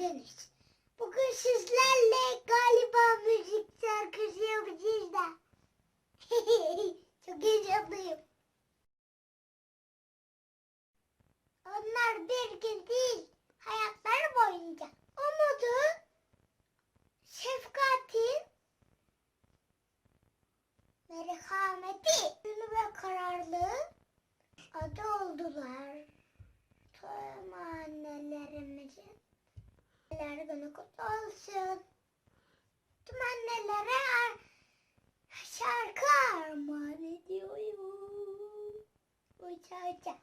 geldiniz. Bugün sizlerle galiba müzik şarkısı yapacağız da. Çok heyecanlıyım. Onlar bir gün değil, hayatları boyunca umudu, şefkatin, merhameti, ünlü ve kararlılığın adı oldular. Annelerimizin anneler günü kutlu. Tüm annelere ar- şarkı armağan ediyorum. Uça uça.